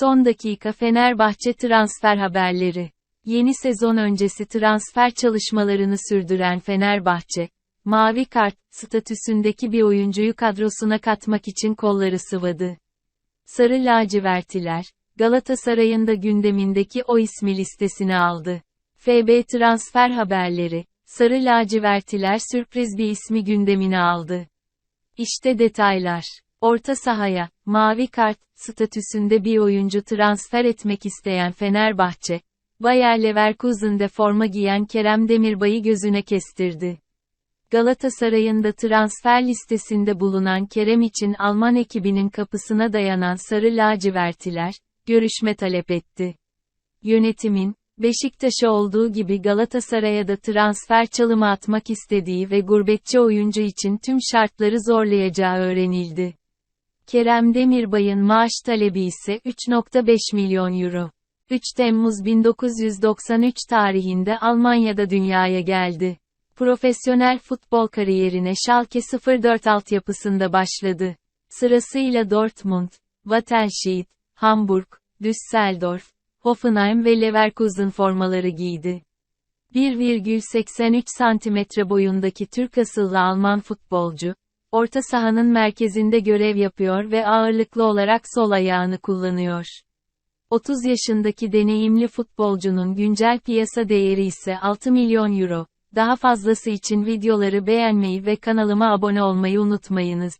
Son dakika Fenerbahçe transfer haberleri. Yeni sezon öncesi transfer çalışmalarını sürdüren Fenerbahçe, Mavi Kart statüsündeki bir oyuncuyu kadrosuna katmak için kolları sıvadı. Sarı lacivertiler, Galatasaray'ın da gündemindeki o ismi listesine aldı. FB transfer haberleri, Sarı lacivertiler sürpriz bir ismi gündemine aldı. İşte detaylar. Orta sahaya, mavi kart, statüsünde bir oyuncu transfer etmek isteyen Fenerbahçe, Bayer Leverkusen'de forma giyen Kerem Demirbay'ı gözüne kestirdi. Galatasaray'ın da transfer listesinde bulunan Kerem için Alman ekibinin kapısına dayanan Sarı Lacivertiler, görüşme talep etti. Yönetimin, Beşiktaş'a olduğu gibi Galatasaray'a da transfer çalımı atmak istediği ve gurbetçi oyuncu için tüm şartları zorlayacağı öğrenildi. Kerem Demirbay'ın maaş talebi ise 3.5 milyon euro. 3 Temmuz 1993 tarihinde Almanya'da dünyaya geldi. Profesyonel futbol kariyerine Schalke 04 altyapısında başladı. Sırasıyla Dortmund, Wattenscheid, Hamburg, Düsseldorf, Hoffenheim ve Leverkusen formaları giydi. 1,83 santimetre boyundaki Türk asıllı Alman futbolcu, orta sahanın merkezinde görev yapıyor ve ağırlıklı olarak sol ayağını kullanıyor. 30 yaşındaki deneyimli futbolcunun güncel piyasa değeri ise 6 milyon euro. Daha fazlası için videoları beğenmeyi ve kanalıma abone olmayı unutmayınız.